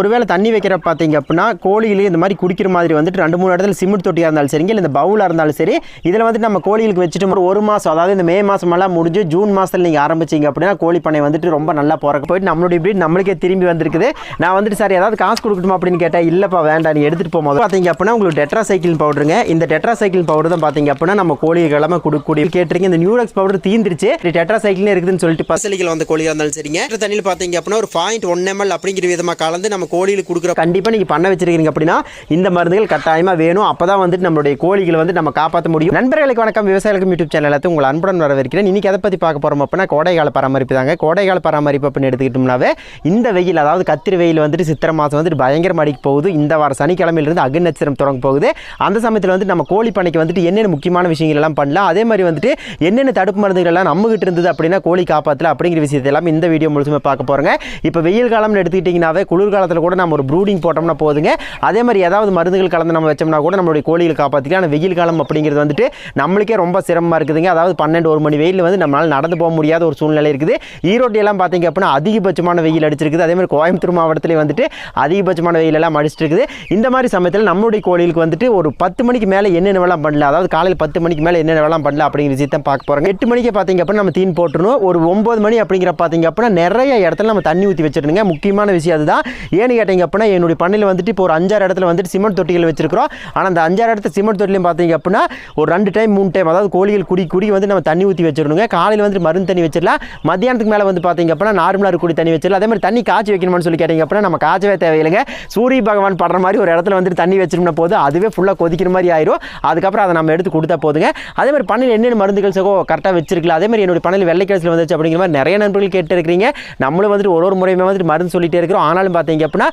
ஒருவேளை தண்ணி வைக்கிற பார்த்தீங்க அப்படின்னா கோழிகளே இந்த மாதிரி குடிக்கிற மாதிரி வந்துட்டு ரெண்டு மூணு இடத்துல சிமெண்ட் தொட்டியாக இருந்தாலும் சரிங்க இல்லை இந்த பவுலாக இருந்தாலும் சரி இதில் வந்துட்டு நம்ம கோழிகளுக்கு வச்சுட்டு ஒரு ஒரு மாதம் அதாவது இந்த மே மாதமெல்லாம் முடிஞ்சு ஜூன் மாதத்தில் நீங்கள் ஆரம்பிச்சீங்க அப்படின்னா கோழி பண்ணை வந்துட்டு ரொம்ப நல்லா போகிறக்கு போயிட்டு நம்மளுடைய இப்படி நம்மளுக்கே திரும்பி வந்திருக்குது. நான் வந்துட்டு சார் ஏதாவது காசு கொடுக்கணுமா அப்படின்னு கேட்டால் இல்லைப்பா வேண்டாம் நீ எடுத்துகிட்டு போகும்போது பார்த்தீங்க அப்படின்னா உங்களுக்கு டெட்ரா சைக்கிள் பவுடருங்க. இந்த டெட்ரா சைக்கிள் பவுடர் தான் பார்த்தீங்க அப்படின்னா நம்ம கோழிகள் கிழமை கொடுக்கக்கூடிய கேட்டிருங்க இந்த நியூரக்ஸ் பவுடர் தீந்துருச்சு. டெட்ரா சைக்கிளே இருக்குதுன்னு சொல்லிட்டு பசலிகள் வந்த கோழியாக இருந்தாலும் சரிங்க. தண்ணியில் பார்த்தீங்க அப்படின்னா ஒரு பாயிண்ட் ஒன் எம்எல் அப்படிங்கிற விதமாக கலந்து நம்ம கோழிகளுக்கு கொடுக்குற கண்டிப்பாக நீங்கள் பண்ண வச்சிருக்கீங்க அப்படின்னா இந்த மருந்துகள் கட்டாயமாக வேணும். அப்போ தான் வந்துட்டு நம்மளுடைய கோழிகளை வந்து நம்ம காப்பாற்ற முடியும். நண்பர்களுக்கு வணக்கம். விவசாயிகளுக்கு யூடியூப் சேனல் எல்லாத்தையும் உங்கள் அன்புடன் வரவேற்கிறேன். இன்றைக்கி எதை பற்றி பார்க்க போகிறோம் அப்படின்னா கோடைக்கால பராமரிப்பு தாங்க. கோடைக்கால பராமரிப்பு அப்படின்னு எடுத்துக்கிட்டோம்னாவே இந்த வெயில் அதாவது கத்திரி வெயில் வந்துட்டு சித்திரை மாதம் வந்துட்டு பயங்கர அடிக்க போகுது. இந்த வாரம் சனிக்கிழமையிலிருந்து அக்னி நட்சத்திரம் தொடங்க போகுது. அந்த சமயத்தில் வந்து நம்ம கோழி பண்ணைக்கு வந்துட்டு என்னென்ன முக்கியமான விஷயங்கள் எல்லாம் பண்ணலாம் அதே மாதிரி வந்துட்டு என்னென்ன தடுப்பு மருந்துகள் எல்லாம் நம்மகிட்ட இருந்தது அப்படின்னா கோழி காப்பாற்றல அப்படிங்கிற விஷயத்தை எல்லாம் இந்த வீடியோ முழுசுமே பார்க்க போகிறோங்க இப்போ வெயில் காலம்னு எடுத்துக்கிட்டிங்கனாவே குளிர்காலத்தில் கூட நம்ம ஒரு ப்ரூடிங் போட்டோம்னா போதுங்க. அதே மாதிரி ஏதாவது மருந்துகள் கலந்து நம்ம வச்சோம்னா கூட நம்மளுடைய கோழிகளை காப்பாற்றிக்கலாம் ஆனால் வெயில் காலம் அப்படிங்கிறது வந்துட்டு நம்மளுக்கே ரொம்ப சிரமமாக இருக்குதுங்க. அதாவது பன்னெண்டு ஒரு மணி வெயில் வந்து நம்மளால் நடந்து போக முடியாத ஒரு சூழ்நிலை இருக்குது. ஈரோட்டில் எல்லாம் பார்த்தீங்க அப்படின்னா அதிகபட்சமான வெயில் அடிச்சிருக்குது. அதே மாதிரி கோயம்புத்தூர் மாவட்டத்திலே வந்துட்டு அதிகபட்சமான வெயில் எல்லாம் அடிச்சிட்டு இருக்குது இந்த மாதிரி சமயத்தில் நம்மளுடைய கோழிகளுக்கு வந்துட்டு ஒரு பத்து மணிக்கு மேலே என்னென்ன வேலாம் பண்ணல அதாவது காலையில் பத்து மணிக்கு மேலே என்னென்ன வேலாம் பண்ணல அப்படிங்கிற விஷயத்தை பார்க்க போகிறோம் எட்டு மணிக்கு பார்த்தீங்க அப்படின்னா நம்ம தீன் போட்டுருணும் ஒரு ஒம்பது மணி அப்படிங்கிற பார்த்தீங்க அப்படின்னா நிறைய இடத்துல நம்ம தண்ணி ஊற்றி வச்சிருந்துங்க முக்கியமான விஷயம் அதுதான். ஏன்னு கேட்டீங்க அப்படின்னா என்னுடைய பண்ணையில் வந்துட்டு இப்போ ஒரு அஞ்சாறு இடத்துல வந்துட்டு சிமெண்ட் தொட்டிகள் வச்சிருக்கிறோம். ஆனால் அந்த அஞ்சாறு இடத்துல சிமெண்ட் தொட்டிலையும் பார்த்தீங்க அப்படின்னா ஒரு ரெண்டு டைம் மூணு டைம் அதாவது கோழிகள் குடி குடி வந்து நம்ம தண்ணி ஊற்றி வச்சிடணுங்க. காலையில் வந்துட்டு மருந்து தண்ணி வச்சிடலாம். மத்தியானத்துக்கு மேலே வந்து பார்த்தீங்க அப்படின்னா நார்மலாக இருக்கக்கூடிய தண்ணி வச்சிடலாம். அதே மாதிரி தண்ணி காய்ச்சி வைக்கணும்னு சொல்லி கேட்டிங்க அப்படின்னா நம்ம காய்ச்சவே தேவையில்லைங்க. சூரிய பகவான் படுற மாதிரி ஒரு இடத்துல வந்துட்டு தண்ணி வச்சிருந்தா போது அதுவே ஃபுல்லாக கொதிக்கிற மாதிரி ஆயிரும். அதுக்கப்புறம் அதை நம்ம எடுத்து கொடுத்தா போதுங்க. அதே மாதிரி பண்ணையில் என்னென்ன மருந்துகள் சகோ கரெக்டாக வச்சிருக்கலாம். அதே மாதிரி என்னுடைய பண்ணையில் வெள்ளை வந்துச்சு அப்படிங்கிற மாதிரி நிறைய நண்பர்கள் கேட்டு இருக்கிறீங்க. நம்மளும் வந்துட்டு ஒரு ஒரு முறையுமே வந்துட்டு மருந்து சொல்லிட்டே இருக்கிறோம். ஆனாலும் பார்த்தீங்க அப்படின்னா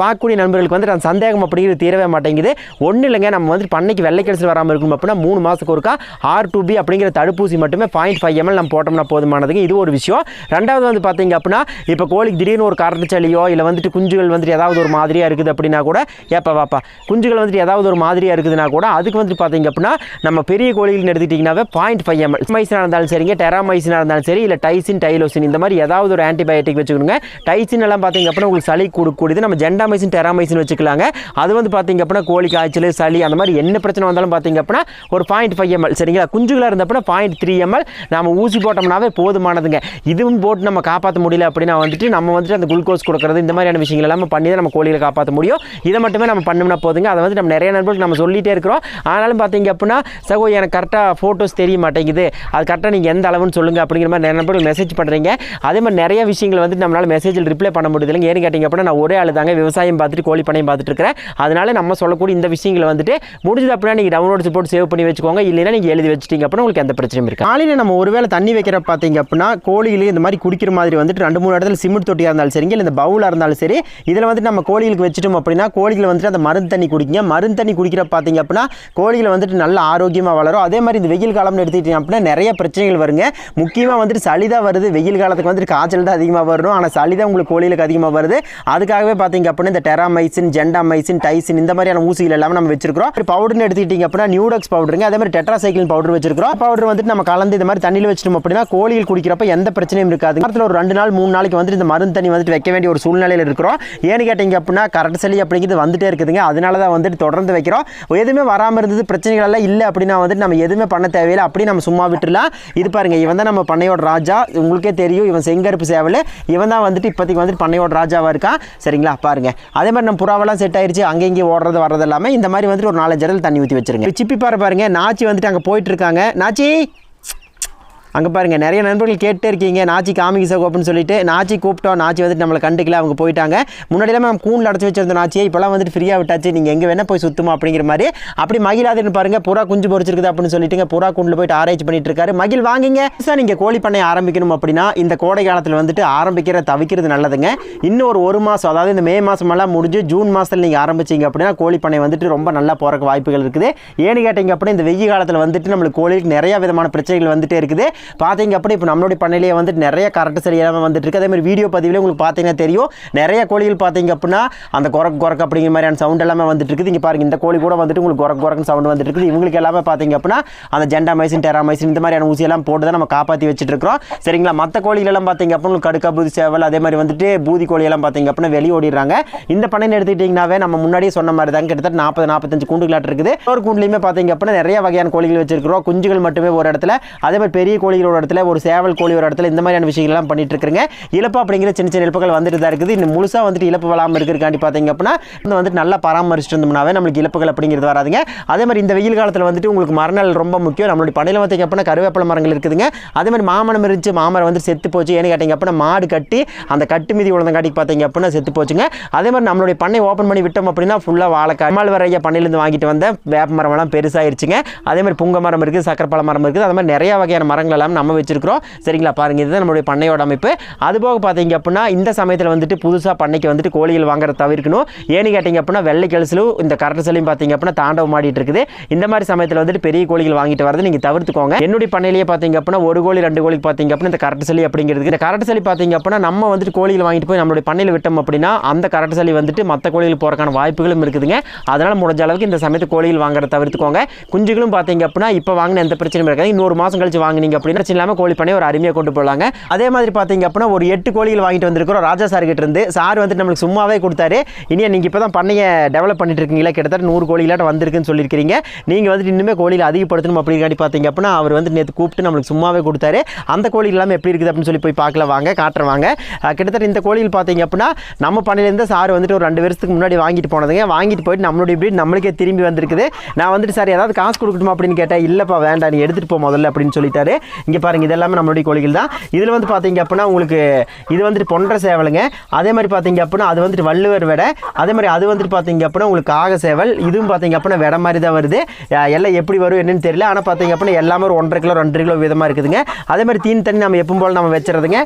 பார்க்கக்கூடிய நண்பர்களுக்கு வந்து அந்த சந்தேகம் அப்படிங்கிறது தீரவே மாட்டேங்குது. ஒன்றும் இல்லைங்க நம்ம வந்துட்டு பண்ணைக்கு வெள்ளை கிழசில் வராமல் இருக்கணும் அப்படின்னா மூணு மாதத்துக்கு ஒருக்கா ஆர் டூ பி அப்படிங்கிற தடுப்பூசி மட்டுமே பாயிண்ட் ஃபைவ் எம்எல் நம்ம போட்டோம்னா போதுமானதுங்க. இது ஒரு விஷயம். ரெண்டாவது வந்து பார்த்தீங்க அப்படின்னா இப்போ கோழிக்கு திடீர்னு ஒரு கரண்ட் சளியோ இல்லை வந்துட்டு குஞ்சுகள் வந்துட்டு ஏதாவது ஒரு மாதிரியாக இருக்குது அப்படின்னா கூட ஏப்பா வாப்பா குஞ்சுகள் வந்துட்டு ஏதாவது ஒரு மாதிரியாக இருக்குதுன்னா கூட அதுக்கு வந்துட்டு பார்த்தீங்க அப்படின்னா நம்ம பெரிய கோழிகள் எடுத்துக்கிட்டிங்கனாவே பாயிண்ட் ஃபைவ் எம்எல் மைசினாக இருந்தாலும் சரிங்க டெராமைசினாக இருந்தாலும் சரி இல்லை டைசின் டைலோசின் இந்த மாதிரி ஏதாவது ஒரு ஆன்டிபயோட்டிக் வச்சுக்கணுங்க. டைசின் எல்லாம் பார்த்தீங்க அப்படின்னா உங்களுக்கு சளி கொடுக்கும். கொடுக்கூடியது நம்ம ஜெண்டாமைசின் டெராமைசின் வச்சுக்கலாங்க. அது வந்து பார்த்தீங்க அப்படின்னா கோழி காய்ச்சல் சளி அந்த மாதிரி என்ன பிரச்சனை வந்தாலும் பார்த்தீங்க அப்படின்னா ஒரு பாயிண்ட் ஃபைவ் எம்எல் சரிங்களா? குஞ்சுகளாக இருந்தப்போ பாயிண்ட் த்ரீ எம்எல் நம்ம ஊசி போட்டோம்னாவே போதுமானதுங்க. இதுவும் போட்டு நம்ம காப்பாற்ற முடியல அப்படின்னா வந்துட்டு நம்ம வந்துட்டு அந்த குளுக்கோஸ் கொடுக்குறது இந்த மாதிரியான விஷயங்கள் எல்லாமே பண்ணி தான் நம்ம கோழிகளை காப்பாற்ற முடியும். இதை மட்டுமே நம்ம பண்ணோம்னா போதுங்க. அதை வந்து நம்ம நிறைய நண்பர்களுக்கு நம்ம சொல்லிகிட்டே இருக்கிறோம். ஆனாலும் பார்த்தீங்க அப்படின்னா சகோ எனக்கு கரெக்டாக ஃபோட்டோஸ் தெரிய மாட்டேங்குது. அது கரெக்டாக நீங்கள் எந்த அளவுன்னு சொல்லுங்கள் அப்படிங்கிற மாதிரி நிறைய நண்பர்கள் மெசேஜ் பண்ணுறீங்க அதே மாதிரி நிறைய விஷயங்கள் வந்து நம்மளால் மெசேஜில் ரிப்ளை பண்ண முடியுது இல்லைங்க. ஏன்னு கேட்டிங்க அப்படின்னா நான் ஒரே ஆள் தாங்க. விவசாயம் பார்த்துட்டு கோழி பண்ணையும் பார்த்துட்டு இருக்கிறேன் அதனால நம்ம சொல்லக்கூடிய இந்த விஷயங்களை வந்துட்டு முடிஞ்சது அப்படின்னா நீங்கள் டவுன்லோட் போட்டு சேவ் பண்ணி வச்சுக்கோங்க. இல்லைன்னா நீங்கள் எழுதி வச்சிட்டீங்க அப்படின்னா உங்களுக்கு எந்த பிரச்சனையும் இருக்கு காலையில் நம்ம ஒருவேளை தண்ணி வைக்கிற பார்த்தீங்க அப்படின்னா கோழிகளே இந்த மாதிரி குடிக்கிற மாதிரி வந்துட்டு ரெண்டு மூணு இடத்துல சிமெண்ட் தொட்டியாக இருந்தாலும் சரிங்க இல்லை இந்த பவுலாக இருந்தாலும் சரி இதில் வந்துட்டு நம்ம கோழிகளுக்கு வச்சுட்டோம் அப்படின்னா கோழிகள் வந்துட்டு அந்த மருந்து தண்ணி குடிக்குங்க. மருந்து தண்ணி குடிக்கிற பார்த்தீங்க அப்படின்னா கோழிகள் வந்துட்டு நல்ல ஆரோக்கியமாக வளரும். அதே மாதிரி இந்த வெயில் காலம்னு எடுத்துக்கிட்டீங்க அப்படின்னா நிறைய பிரச்சனைகள் வருங்க. முக்கியமாக வந்துட்டு சளி தான் வருது. வெயில் காலத்துக்கு வந்துட்டு காய்ச்சல் தான் அதிகமாக வரும் ஆனால் சளி தான் உங்களுக்கு கோழிகளுக்கு அதிகமாக வருது. அதுக்காக அதுக்காகவே பார்த்தீங்க அப்படின்னா இந்த டெராமைசின் ஜெண்டாமைசின் டைசின் இந்த மாதிரியான ஊசிகள் எல்லாமே நம்ம வச்சிருக்கிறோம். பவுடர்னு எடுத்துக்கிட்டீங்க அப்படின்னா நியூடக்ஸ் பவுடருங்க அதே மாதிரி டெட்ராசைக்கிள் பவுடர் வச்சிருக்கிறோம். பவுடர் வந்துட்டு நம்ம கலந்து இந்த மாதிரி தண்ணியில் வச்சிட்டோம் அப்படின்னா கோழிகள் குடிக்கிறப்ப எந்த பிரச்சனையும் இருக்காது வாரத்தில் ஒரு ரெண்டு நாள் மூணு நாளைக்கு வந்துட்டு இந்த மருந்து தண்ணி வந்துட்டு வைக்க வேண்டிய ஒரு சூழ்நிலையில் இருக்கிறோம். ஏன்னு கேட்டிங்க அப்படின்னா கரண்ட் சளி அப்படிங்கிறது வந்துட்டே இருக்குதுங்க. அதனால தான் வந்துட்டு தொடர்ந்து வைக்கிறோம். எதுவுமே வராமல் இருந்தது பிரச்சனைகள் எல்லாம் இல்லை அப்படின்னா வந்துட்டு நம்ம எதுவுமே பண்ண தேவையில்லை. அப்படி நம்ம சும்மா விட்டுலாம் இது பாருங்க இவன் தான் நம்ம பண்ணையோட ராஜா. உங்களுக்கே தெரியும் இவன் செங்கருப்பு சேவல். இவன் தான் வந்துட்டு இப்போதைக்கு வந்துட்டு பண்ணையோட ராஜாவாக இருக்கான். சரிங்களா? பாருங்க. அதே மாதிரி நம்ம புறாவெல்லாம் செட் ஆயிருச்சு. அங்கே இங்கே ஓடுறது வர்றது எல்லாமே இந்த மாதிரி வந்துட்டு ஒரு நாலஞ்சு இடத்துல தண்ணி ஊற்றி வச்சிருங்க. சிப்பி பாரு பாருங்க. நாச்சி வந்துட்டு அங்கே போயிட்டு இருக்காங்க. நாச்சி! அங்கே பாருங்கள் நிறைய நண்பர்கள் கேட்டே இருக்கீங்க நாச்சி காமிக்கு சகோ அப்படின்னு சொல்லிட்டு. நாச்சி கூப்பிட்டோம் நாச்சி வந்துட்டு நம்மளை கண்டுக்கல அவங்க போயிட்டாங்க. முன்னாடியெல்லாம் நம்ம கூண்டில் அடைச்சி வச்சிருந்த நாச்சியை இப்போலாம் வந்துட்டு ஃப்ரீயாக விட்டாச்சு. நீங்கள் எங்கே வேணால் போய் சுற்றுமா அப்படிங்கிற மாதிரி. அப்படி மகிழாதுன்னு பாருங்கள் புறா குஞ்சு பொறிச்சிருக்குது அப்படின்னு சொல்லிட்டுங்க புறா கூண்டில் போயிட்டு ஆராய்ச்சி பண்ணிட்டு இருக்காரு. மகிழ் வாங்கிங்க. சார் நீங்கள் கோழி பண்ணை ஆரம்பிக்கணும் அப்படின்னா இந்த கோடை காலத்தில் வந்துட்டு ஆரம்பிக்கிற தவிக்கிறது நல்லதுங்க. இன்னும் ஒரு ஒரு மாதம் அதாவது இந்த மே மாதமெல்லாம் முடிஞ்சு ஜூன் மாதத்தில் நீங்கள் ஆரம்பிச்சீங்க அப்படின்னா கோழி பண்ணை வந்துட்டு ரொம்ப நல்லா போகிறக்கு வாய்ப்புகள் இருக்குது. ஏன்னு கேட்டிங்க அப்படின்னா இந்த வெயில் காலத்தில் வந்துட்டு நம்மளுக்கு கோழிக்கு நிறையா விதமான பிரச்சனைகள் வந்துட்டே இருக்குது. பார்த்தீங்க அப்படி இப்போ நம்மளுடைய பண்ணையிலேயே வந்துட்டு நிறைய கரெக்ட் சரியில்லாமல் வந்துட்டுருக்கு. வந்துட்டு வீடியோ பதிவிலே உங்களுக்கு பார்த்தீங்கன்னா தெரியும். நிறைய கோழிகள் பார்த்தீங்க அப்படின்னா அந்த குரக்கு குரக்கு அப்படிங்கிற மாதிரியான சவுண்ட் எல்லாமே வந்துட்டு இருக்குது இங்கே பாருங்கள் இந்த கோழி கூட வந்துட்டு உங்களுக்கு குரக்கு குரக்குன்னு சவுண்ட் வந்துட்டு இருக்குது இவங்களுக்கு எல்லாமே பார்த்தீங்க அப்படின்னா அந்த ஜெண்டா மைசின் டெரா மைசின் இந்த மாதிரியான ஊசியெல்லாம் போட்டு தான் நம்ம காப்பாற்றி வச்சுட்டு இருக்கிறோம் சரிங்களா? மற்ற கோழிகள் எல்லாம் பார்த்தீங்க அப்படின்னா கடுக்கா பூதி சேவல் அதே மாதிரி வந்துட்டு பூதி கோழியெல்லாம் பார்த்தீங்க அப்படின்னா வெளியே ஓடிடுறாங்க. இந்த பண்ணைன்னு எடுத்துக்கிட்டிங்கனாவே நம்ம முன்னாடியே சொன்ன மாதிரி தான். கிட்டத்தட்ட நாற்பது நாற்பத்தஞ்சு கூண்டுகளாட்டு இருக்குது ஒரு கூண்டுலையுமே பார்த்தீங்க அப்படின்னா நிறைய வகையான கோழிகள் வச்சிருக்கிறோம். குஞ்சுகள் மட்டுமே ஒரு இடத்துல. அதே மாதிரி பெரிய கோழிகள் ஒரு இடத்துல ஒரு சேவல் கோழி ஒரு இடத்துல இந்த மாதிரியான விஷயங்கள்லாம் பண்ணிட்டு இருக்கிறேங்க இழப்பு அப்படிங்கிற சின்ன சின்ன இழப்புகள் வந்துட்டு தான் இருக்குது. இன்னும் முழுசாக வந்துட்டு இழப்பு வராமல் இருக்கிறக்காண்டி பார்த்தீங்க அப்படின்னா இந்த வந்துட்டு நல்லா பராமரிச்சுட்டு இருந்தோம்னாவே நம்மளுக்கு இழப்புகள் அப்படிங்கிறது வராதுங்க. அதே மாதிரி இந்த வெயில் காலத்தில் வந்துட்டு உங்களுக்கு மரநல் ரொம்ப முக்கியம். நம்மளுடைய படையில் பார்த்தீங்க அப்படின்னா கருவேப்பிலை மரங்கள் இருக்குதுங்க. அதே மாதிரி மாமரம் இருந்துச்சு மாமரம் வந்து செத்து போச்சு. ஏன்னு கேட்டிங்க அப்படின்னா மாடு கட்டி அந்த கட்டு மீதி உழந்தங்காட்டிக்கு பார்த்தீங்க அப்படின்னா செத்து போச்சுங்க. அதே மாதிரி நம்மளுடைய பண்ணை ஓப்பன் பண்ணி விட்டோம் அப்படின்னா ஃபுல்லாக வாழைக்காய் அம்மாள் வரைய பண்ணையிலேருந்து வாங்கிட்டு வந்த வேப்ப மரம்லாம் பெருசாகிருச்சுங்க பெருசாயிருச்சுங்க. அதே மாதிரி புங்க மரம் இருக்குது சக்கரப்பழ மரம் இருக்குது. அது மாதிரி நிறைய வகையான மரங்கள் எல்லாம் நம்ம வச்சிருக்கிறோம். சரிங்களா? பாருங்க இதுதான் நம்மளுடைய பண்ணையோட அமைப்பு. அது போக பார்த்தீங்க அப்படின்னா இந்த சமயத்தில் வந்துட்டு புதுசாக பண்ணைக்கு வந்துட்டு கோழிகள் வாங்குறத தவிர்க்கணும். ஏன்னு கேட்டிங்க அப்படின்னா வெள்ளை கெலுசிலும் இந்த கரண்ட் செல்லையும் பார்த்தீங்க அப்படின்னா தாண்டவம் ஆடிட்டு இருக்குது. இந்த மாதிரி சமயத்தில் வந்துட்டு பெரிய கோழிகள் வாங்கிட்டு வரது நீங்கள் தவிர்த்துக்கோங்க. என்னுடைய பண்ணையிலேயே பார்த்தீங்க அப்படின்னா ஒரு கோழி ரெண்டு கோழி பார்த்தீங்க அப்படின்னா இந்த கரண்ட் செல்லி அப்படிங்கிறது. இந்த கரண்ட் செல்லி பார்த்தீங்க அப்படின்னா நம்ம வந்துட்டு கோழிகள் வாங்கிட்டு போய் நம்மளுடைய பண்ணையில் விட்டோம் அப்படின்னா அந்த கரண்ட் செல்லி வந்துட்டு மற்ற கோழிகள் போகிறக்கான வாய்ப்புகளும் இருக்குதுங்க. அதனால் முடிஞ்ச அளவுக்கு இந்த சமயத்து கோழிகள் வாங்குறத தவிர்த்துக்கோங்க. குஞ்சுகளும் பார்த்தீங்க அப்படின்னா இப்போ வாங்கின எந்த பிரச்சனையும் இருக்காது. இன்னொரு மாதம் கழிச்சு வாங்கினீங்க அப்படின்னு பிரச்சனை இல்லாமல் கோழி பண்ணி ஒரு அருமையாக கொண்டு போகலாங்க அதே மாதிரி பார்த்தீங்க அப்படின்னா ஒரு எட்டு கோழிகள் வாங்கிட்டு வந்திருக்கிறோம். ராஜா சார் கிட்ட இருந்து. சார் வந்துட்டு நம்மளுக்கு சும்மாவே கொடுத்தாரு. இனியா நீங்கள் இப்போ தான் பண்ணையை டெவலப் பண்ணிட்டு இருக்கீங்களா? கிட்டத்தட்ட நூறு கோழிகளாட்ட வந்திருக்குன்னு சொல்லியிருக்கிறீங்க. நீங்கள் வந்துட்டு இன்னுமே கோழியில் அதிகப்படுத்தணும் அப்படிங்காட்டி பார்த்தீங்க அப்படின்னா அவர் வந்து நேற்று கூப்பிட்டு நம்மளுக்கு சும்மாவே கொடுத்தாரு. அந்த கோழி எல்லாமே எப்படி இருக்குது அப்படின்னு சொல்லி போய் பார்க்கல வாங்க காட்டுறவாங்க கிட்டத்தட்ட இந்த கோழிகள் பார்த்தீங்க அப்படின்னா நம்ம பண்ணையிலேருந்து சார் வந்துட்டு ஒரு ரெண்டு வருஷத்துக்கு முன்னாடி வாங்கிட்டு போனதுங்க. வாங்கிட்டு போயிட்டு நம்மளுடைய இப்படி நம்மளுக்கே திரும்பி வந்திருக்குது. நான் வந்துட்டு சார் ஏதாவது காசு கொடுக்கணுமா அப்படின்னு கேட்டேன் இல்லைப்பா வேண்டாம் நீ எடுத்துகிட்டு போ முதல்ல அப்படின்னு சொல்லிட்டாரு. இங்கே பாருங்க இதெல்லாமே நம்மளுடைய கோழிகள் தான். இதில் வந்து பார்த்தீங்க அப்படின்னா உங்களுக்கு இது வந்துட்டு பொன்ற சேவலுங்க. அதே மாதிரி பார்த்தீங்க அப்படின்னா அது வந்துட்டு வள்ளுவர் வெடை. அதே மாதிரி அது வந்துட்டு பார்த்தீங்க அப்படின்னா உங்களுக்கு காக சேவல். இதுவும் பார்த்தீங்க அப்படின்னா வெடை மாதிரி தான் வருது. எல்லாம் எப்படி வரும் என்னன்னு தெரியல. ஆனால் பார்த்தீங்க அப்படின்னா எல்லாமே ஒரு ஒன்றரை கிலோ ரெண்டு கிலோ விதமாக இருக்குதுங்க. அதே மாதிரி தீன் தண்ணி நம்ம எப்பவும் போல் நம்ம வச்சுறதுங்க.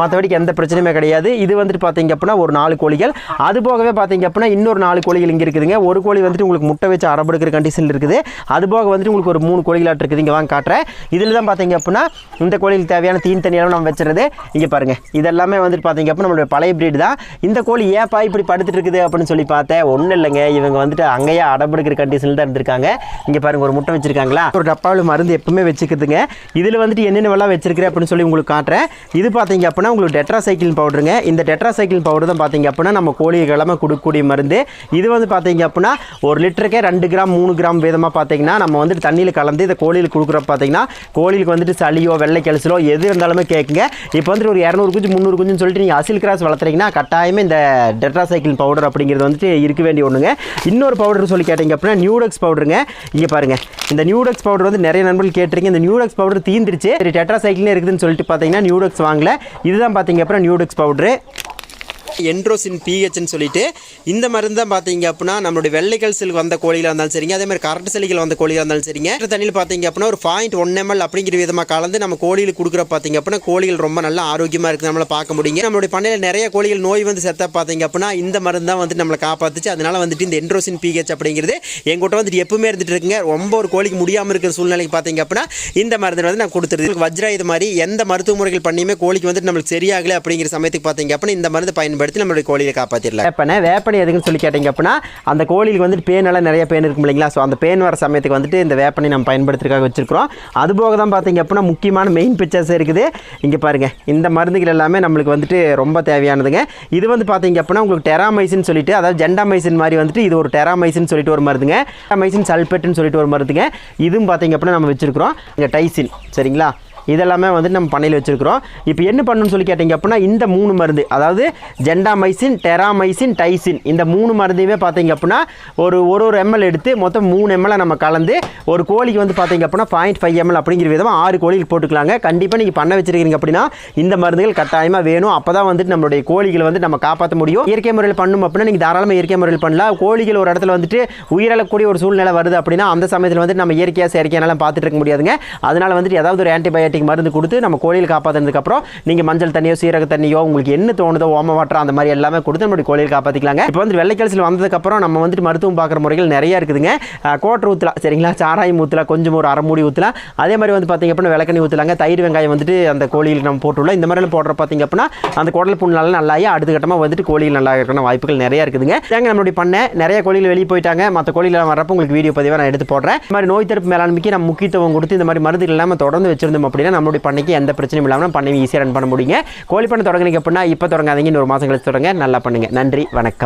மற்றபடிக்கு எந்த பிரச்சனையுமே கிடையாது. இது வந்துட்டு பார்த்தீங்க அப்படின்னா ஒரு நாலு கோழிகள். அது போகவே பார்த்தீங்க அப்படின்னா இன்னொரு நாலு கோழிகள் இங்கே இருக்குதுங்க. ஒரு கோழி வந்துட்டு உங்களுக்கு முட்டை வச்சு அரபடுக்கிற கண்டிஷனில் இருக்குது. அது போக வந்துட்டு உங்களுக்கு ஒரு மூணு கோழிகளாட்டு இருக்குது. இங்கே வாங்க காட்டுறேன். இதில் தான் பார்த்தீங்க அப்படின்னா இந்த கோழிகளுக்கு தேவையான தீன் தண்ணியெல்லாம் நம்ம வச்சுறது இங்கே பாருங்கள் இதெல்லாமே வந்துட்டு பார்த்தீங்க அப்போ நம்மளுடைய பழைய breed தான். இந்த கோழி ஏப்பா இப்படி படுத்துட்டு இருக்குது அப்படின்னு சொல்லி பார்த்தேன். ஒன்றும் இல்லைங்க. இவங்க வந்துட்டு அங்கேயே அடப்படுக்கிற கண்டிஷனில் தான் இருந்திருக்காங்க. இங்கே பாருங்கள் ஒரு முட்டை வச்சுருக்காங்களா? ஒரு டப்பாவில் மருந்து எப்பவுமே வச்சுக்குதுங்க இதில் வந்துட்டு என்னென்னவெல்லாம் வச்சிருக்கிறேன் அப்படின்னு சொல்லி உங்களுக்கு காட்டுறேன். இது பார்த்தீங்க அப்படின்னா உங்களுக்கு டெட்ரா சைக்கிள் பவுடருங்க இந்த டெட்ரா சைக்கிள் பவுடர் தான் பார்த்தீங்க அப்படின்னா நம்ம கோழி கிழமை கொடுக்கக்கூடிய மருந்து. இது வந்து பார்த்தீங்க அப்படின்னா ஒரு லிட்டருக்கே ரெண்டு கிராம் மூணு கிராம் விதமாக பார்த்தீங்கன்னா நம்ம வந்துட்டு தண்ணியில் கலந்து இந்த கோழியில் கொடுக்குறப்ப பார்த்தீங்கன்னா கோழிகளுக்கு வந்துட்டு சளியோ வெள்ளை கெலசலோ எது இருந்தாலுமே கேட்குங்க இப்போ வந்துட்டு ஒரு இரநூறு குஞ்சு முந்நூறு குஞ்சுன்னு சொல்லிட்டு நீங்கள் அசில் கிராஸ் வளர்த்துறீங்கன்னா கட்டாயமே இந்த டெட்ரா சைக்கிள் பவுடர் அப்படிங்கிறது வந்துட்டு இருக்க வேண்டிய ஒன்றுங்க இன்னொரு பவுடர் சொல்லி கேட்டிங்க அப்படின்னா நியூடெக்ஸ் பவுடருங்க இங்கே பாருங்கள் இந்த நியூடெக்ஸ் பவுடர் வந்து நிறைய நண்பர்கள் கேட்டிருக்கீங்க. இந்த நியூடெக்ஸ் பவுடர் தீந்துருச்சு. சரி டெட்ரா சைக்கிள்னே இருக்குதுன்னு சொல்லிட்டு பார்த்தீங்கன்னா நியூடெக்ஸ் வாங்கல. இதுதான் பார்த்தீங்க அப்புறம் நியூடெக்ஸ் பவுடரு என்ட்ரோசின் பிஹெச்னு சொல்லிட்டு இந்த மருந்து தான் பார்த்தீங்க அப்படின்னா நம்மளுடைய வெள்ளைக்கல் செல் வந்த கோழிகளாக இருந்தாலும் சரிங்க அதே மாதிரி கரண்ட் செல்லிகள் வந்த கோழிகளாக இருந்தாலும் சரிங்க. தண்ணியில் பார்த்தீங்க அப்படின்னா ஒரு பாயிண்ட் ஒன் எம்எல் அப்படிங்கிற விதமாக கலந்து நம்ம கோழிகளுக்கு கொடுக்குற பார்த்தீங்க அப்படின்னா கோழிகள் ரொம்ப நல்லா ஆரோக்கியமாக இருக்குது நம்மளை பார்க்க முடியுங்க. நம்மளுடைய பண்ணையில் நிறைய கோழிகள் நோய் வந்து செத்த பார்த்தீங்க அப்படின்னா இந்த மருந்து தான் வந்து நம்மளை காப்பாற்றுச்சு அதனால வந்துட்டு இந்த என்ட்ரோசின் பிஹெச் அப்படிங்கிறது எங்கிட்ட வந்துட்டு எப்பவுமே இருந்துட்டு இருக்குங்க. ரொம்ப ஒரு கோழிக்கு முடியாமல் இருக்கிற சூழ்நிலைக்கு பார்த்தீங்க அப்படின்னா இந்த மருந்து வந்து நான் கொடுத்துருது. வஜ்ரா இது மாதிரி எந்த மருத்துவ முறைகள் பண்ணியுமே கோழிக்கு வந்துட்டு நம்மளுக்கு சரியாகலை அப்படிங்கிற சமயத்துக்கு பார்த்தீங்க அப்படின்னா இந்த மருந்து பயன்படுத்தி நம்மளுடைய கோழியை காப்பாற்றிடலாம் வேப்பனை வேப்பனை எதுக்குன்னு சொல்லி கேட்டிங்க அப்படின்னா அந்த கோழிக்கு வந்துட்டு பேனெல்லாம் நிறைய பேன் இருக்கும் இல்லைங்களா? ஸோ அந்த பேன் வர சமயத்துக்கு வந்துட்டு இந்த வேப்பனை நம்ம பயன்படுத்துறதுக்காக வச்சிருக்கிறோம். அது போக தான் பார்த்தீங்க அப்படின்னா முக்கியமான மெயின் பிக்சர்ஸ் இருக்குது. இங்கே பாருங்கள் இந்த மருந்துகள் எல்லாமே நம்மளுக்கு வந்துட்டு ரொம்ப தேவையானதுங்க. இது வந்து பார்த்தீங்க அப்படின்னா உங்களுக்கு டெராமைசின் சொல்லிட்டு அதாவது ஜெண்டாமைசின் மாதிரி வந்துட்டு இது ஒரு டெராமைசின் சொல்லிட்டு ஒரு மருந்துங்க. டெராமைசின் சல்பேட்டுன்னு சொல்லிட்டு ஒரு மருந்துங்க. இதுவும் பார்த்தீங்க அப்படின்னா நம்ம வச்சிருக்கிறோம். இங்கே டைசின் சரிங்களா? இதெல்லாமே வந்து நம்ம பண்ணையில் வச்சுருக்கிறோம். இப்போ என்ன பண்ணணும்னு சொல்லி கேட்டிங்க அப்படின்னா இந்த மூணு மருந்து அதாவது ஜெண்டாமைசின் டெராமைசின் டைசின் இந்த மூணு மருந்தையுமே பார்த்தீங்க அப்படின்னா ஒரு ஒரு ஒரு எம்எல் எடுத்து மொத்தம் மூணு எம்எல் நம்ம கலந்து ஒரு கோழிக்கு வந்து பார்த்தீங்க அப்படின்னா பாயிண்ட் ஃபைவ் எம்எல் அப்படிங்கிற விதமாக ஆறு கோழிகள் போட்டுக்கலாங்க. கண்டிப்பாக நீங்கள் பண்ண வச்சிருக்கீங்க அப்படின்னா இந்த மருந்துகள் கட்டாயமாக வேணும். அப்போ தான் வந்துட்டு நம்மளுடைய கோழிகளை வந்து நம்ம காப்பாற்ற முடியும். இயற்கை முறையில் பண்ணும் அப்படின்னா நீங்கள் தாராளமாக இயற்கை முறையில் பண்ணலாம். கோழிகள் ஒரு இடத்துல வந்துட்டு உயிரிழக்கக்கூடிய ஒரு சூழ்நிலை வருது அப்படின்னா அந்த சமயத்தில் வந்து நம்ம இயற்கையாக செயற்கையானாலும் பார்த்துட்டு இருக்க முடியாதுங்க. அதனால் வந்துட்டு ஏதாவது ஒரு ஆன்டிபயோட்டிக் ஆன்டிபயோட்டிக் மருந்து கொடுத்து நம்ம கோழியில் காப்பாற்றினதுக்கப்புறம் நீங்கள் மஞ்சள் தண்ணியோ சீரக தண்ணியோ உங்களுக்கு என்ன தோணுதோ ஓம வாட்டர் அந்த மாதிரி எல்லாமே கொடுத்து நம்மளுடைய கோழியில் காப்பாற்றிக்கலாங்க இப்போ வந்து வெள்ளைக்கலசில் வந்ததுக்கப்புறம் நம்ம வந்துட்டு மருத்துவம் பார்க்குற முறைகள் நிறைய இருக்குதுங்க. கோட்டர் ஊற்றலாம் சரிங்களா? சாராயம் ஊற்றலாம் கொஞ்சம் ஒரு அரை மூடி ஊற்றலாம் அதே மாதிரி வந்து பார்த்திங்க அப்படின்னா விளக்கணி ஊற்றலாங்க தயிர் வெங்காயம் வந்துட்டு அந்த கோழியில் நம்ம போட்டுள்ளோம் இந்த மாதிரிலாம் போடுற பார்த்திங்க அப்படின்னா அந்த குடல் புண்ணால நல்லாயி அடுத்த கட்டமாக வந்துட்டு கோழிகள் நல்லா இருக்கணும் வாய்ப்புகள் நிறைய இருக்குதுங்க. ஏங்க நம்மளுடைய பண்ண. நிறைய கோழிகள் வெளியே போயிட்டாங்க. மற்ற கோழிகள் வரப்போ உங்களுக்கு வீடியோ பதிவாக நான் எடுத்து போடுறேன். இந்த மாதிரி நோய் தடுப்பு மேலாண்மைக்கு நம்ம முக்கியத்துவம் கொடுத்து இந்த மாதிரி மருந்துகள் இல்லாமல் தொடர்ந்து வச்சிருந்தோம் அப்படின்னா நம்மளுடைய பண்ணைக்கு எந்த பிரச்சனையும் இல்லாமல் பண்ணை ஈஸியாக ரன் பண்ண முடியுங்க. கோழி பண்ண தொடங்கினீங்க அப்படின்னா இப்போ தொடங்காதீங்க. இன்னொரு மாதம் கழிச்சு தொடங்க. நல்லா பண்ணுங்க. நன்றி. வணக்கம்.